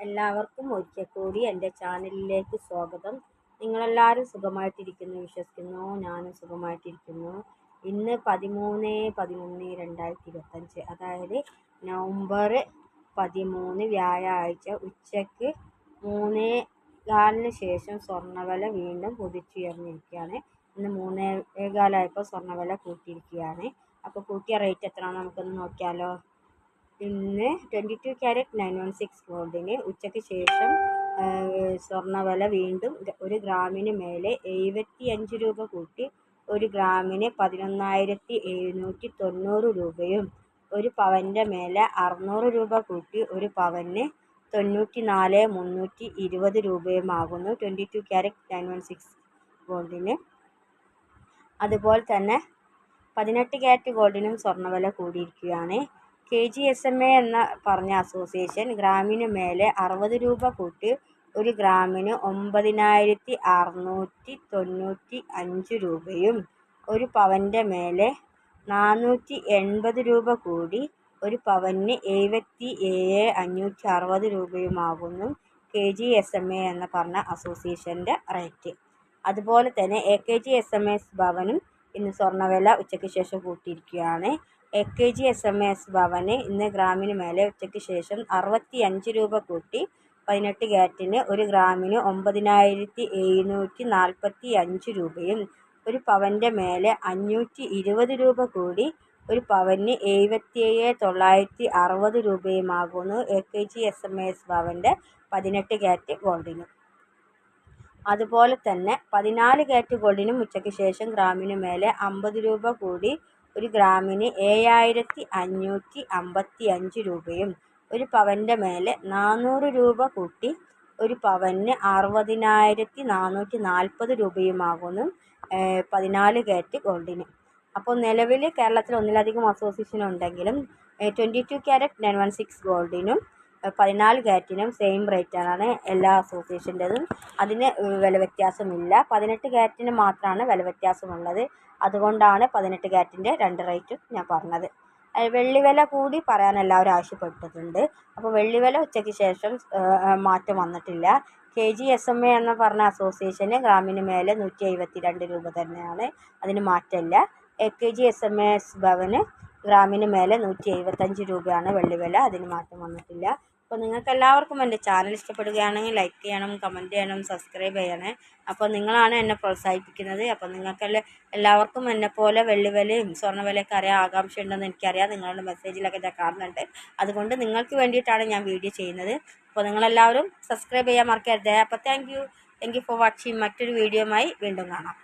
എല്ലാവർക്കും ഒരിക്കൽ കൂടി എന്റെ ചാനലിലേക്ക് സ്വാഗതം. നിങ്ങളെല്ലാവരും സുഖമായിട്ടിരിക്കുന്നു വിശ്വസിക്കുന്നു. ഞാനും സുഖമായിട്ടിരിക്കുന്നു. ഇന്ന് പതിമൂന്ന് പതിനൊന്ന് രണ്ടായിരത്തി ഇരുപത്തഞ്ച് അതായത് നവംബർ പതിമൂന്ന് വ്യാഴാഴ്ച ഉച്ചയ്ക്ക് മൂന്നേ കാലിന് ശേഷം സ്വർണവില വീണ്ടും കുതിച്ചുയർന്നിരിക്കുകയാണ്. ഇന്ന് മൂന്നേ കാലമായപ്പോൾ സ്വർണവില കൂട്ടിയിരിക്കുകയാണ്. അപ്പോൾ കൂട്ടിയ റേറ്റ് എത്രയാണെന്ന് നമുക്കൊന്ന് നോക്കിയാലോ? ഇന്ന് twenty two carat nine one six ഗോൾഡിന് ഉച്ചയ്ക്ക് ശേഷം സ്വർണവില വീണ്ടും ഒരു ഗ്രാമിന് മേലെ എഴുപത്തി അഞ്ച് രൂപ കൂട്ടി. ഒരു ഗ്രാമിന് പതിനൊന്നായിരത്തി എഴുന്നൂറ്റി തൊണ്ണൂറ് രൂപയും ഒരു പവന്റെ മേലെ അറുന്നൂറ് രൂപ കൂട്ടി. ഒരു പവന് തൊണ്ണൂറ്റി നാല് മുന്നൂറ്റി ഇരുപത് രൂപയുമാകുന്നു twenty two carat nine one six ഗോൾഡിന്. അതുപോലെ തന്നെ പതിനെട്ട് ക്യാരറ്റ് ഗോൾഡിനും സ്വർണവില കൂടിയിരിക്കുകയാണ്. K G S M A എന്ന പറഞ്ഞ അസോസിയേഷൻ ഗ്രാമിന് മേലെ അറുപത് രൂപ കൂട്ടി ഒരു ഗ്രാമിന് ഒമ്പതിനായിരത്തി അറുന്നൂറ്റി തൊണ്ണൂറ്റി അഞ്ച് രൂപയും ഒരു പവന്റെ മേലെ നാനൂറ്റി എൺപത് രൂപ കൂടി ഒരു പവന് എഴുപത്തി ഏഴ് അഞ്ഞൂറ്റി അറുപത് രൂപയുമാകുന്നു K G S M A എന്ന് പറഞ്ഞ അസോസിയേഷന്റെ റേറ്റ്. അതുപോലെ തന്നെ A K G S M S ഭവനും ഇന്ന് സ്വർണവില ഉച്ചയ്ക്ക് ശേഷം കൂട്ടിയിരിക്കുകയാണ്. A K G S M S ഭവന് ഇന്ന് ഗ്രാമിന് മേലെ ഉച്ചയ്ക്ക് ശേഷം അറുപത്തി അഞ്ച് രൂപ കൂട്ടി പതിനെട്ട് ക്യാരറ്റിന് ഒരു ഗ്രാമിന് ഒമ്പതിനായിരത്തി എഴുന്നൂറ്റി നാൽപ്പത്തി അഞ്ച് രൂപയും ഒരു പവന്റെ മേലെ അഞ്ഞൂറ്റി ഇരുപത് രൂപ കൂടി ഒരു പവന് എഴുപത്തിയേഴ് തൊള്ളായിരത്തി അറുപത് രൂപയുമാകുന്നു A K G S M S ഭവന്റെ പതിനെട്ട് ക്യാരറ്റ് ഗോൾഡിന്. അതുപോലെ തന്നെ പതിനാല് ഗാറ്റ് ഗോൾഡിനും ഉച്ചയ്ക്ക് ശേഷം ഗ്രാമിന് മേലെ അമ്പത് രൂപ കൂടി ഒരു ഗ്രാമിന് ഏഴായിരത്തി അഞ്ഞൂറ്റി അമ്പത്തി അഞ്ച് രൂപയും ഒരു പവന്റെ മേലെ നാനൂറ് രൂപ കൂട്ടി ഒരു പവന് അറുപതിനായിരത്തി നാനൂറ്റി നാൽപ്പത് രൂപയുമാകുന്നു പതിനാല് കാരറ്റ് ഗോൾഡിന്. അപ്പോൾ നിലവിൽ കേരളത്തിൽ ഒന്നിലധികം അസോസിയേഷൻ ഉണ്ടെങ്കിലും twenty two carat nine one six ഗോൾഡിനും പതിനാല് ക്യാരറ്റിനും സെയിം റേറ്റാണ് എല്ലാ അസോസിയേഷന്റെതും അതിന് വില വ്യത്യാസമില്ല. പതിനെട്ട് ക്യാരറ്റിന് മാത്രമാണ് വില വ്യത്യാസമുള്ളത്. അതുകൊണ്ടാണ് പതിനെട്ട് ക്യാരറ്റിന്റെ രണ്ട് റേറ്റും ഞാൻ പറഞ്ഞത്. വെള്ളി വില കൂടി പറയാൻ എല്ലാവരും ആവശ്യപ്പെട്ടിട്ടുണ്ട്. അപ്പോൾ വെള്ളി വില ഉച്ചയ്ക്ക് ശേഷം മാറ്റം വന്നിട്ടില്ല. K G S M A എന്ന് പറഞ്ഞ അസോസിയേഷന് ഗ്രാമിന് മേലെ നൂറ്റി എഴുപത്തി രണ്ട് രൂപ തന്നെയാണ്. അതിന് മാറ്റമില്ല. A K G S M S ഭവന് ഗ്രാമിന് മേലെ നൂറ്റി എഴുപത്തഞ്ച് രൂപയാണ് വെള്ളി വില. അതിന് മാറ്റം വന്നിട്ടില്ല. അപ്പോൾ നിങ്ങൾക്ക് എല്ലാവർക്കും എന്റെ ചാനൽ ഇഷ്ടപ്പെടുകയാണെങ്കിൽ ലൈക്ക് ചെയ്യണം കമന്റ് ചെയ്യണം സബ്സ്ക്രൈബ് ചെയ്യണേ. അപ്പോൾ നിങ്ങളാണ് എന്നെ പ്രോത്സാഹിപ്പിക്കുന്നത്. അപ്പോൾ നിങ്ങൾക്ക് എല്ലാവർക്കും എന്നെപ്പോലെ വെള്ളി വെള്ളിവലയും സ്വർണവിലയൊക്കെ അറിയാൻ ആകാംക്ഷ ഉണ്ടെന്ന് എനിക്കറിയാം. നിങ്ങളുടെ മെസ്സേജിലൊക്കെ ഞാൻ കാണുന്നുണ്ട്. അതുകൊണ്ട് നിങ്ങൾക്ക് വേണ്ടിയിട്ടാണ് ഞാൻ വീഡിയോ ചെയ്യുന്നത്. അപ്പോൾ നിങ്ങളെല്ലാവരും സബ്സ്ക്രൈബ് ചെയ്യാൻ മറക്കരുത്. അപ്പോൾ thank you thank you for watching മറ്റൊരു വീഡിയോയുമായി വീണ്ടും കാണാം.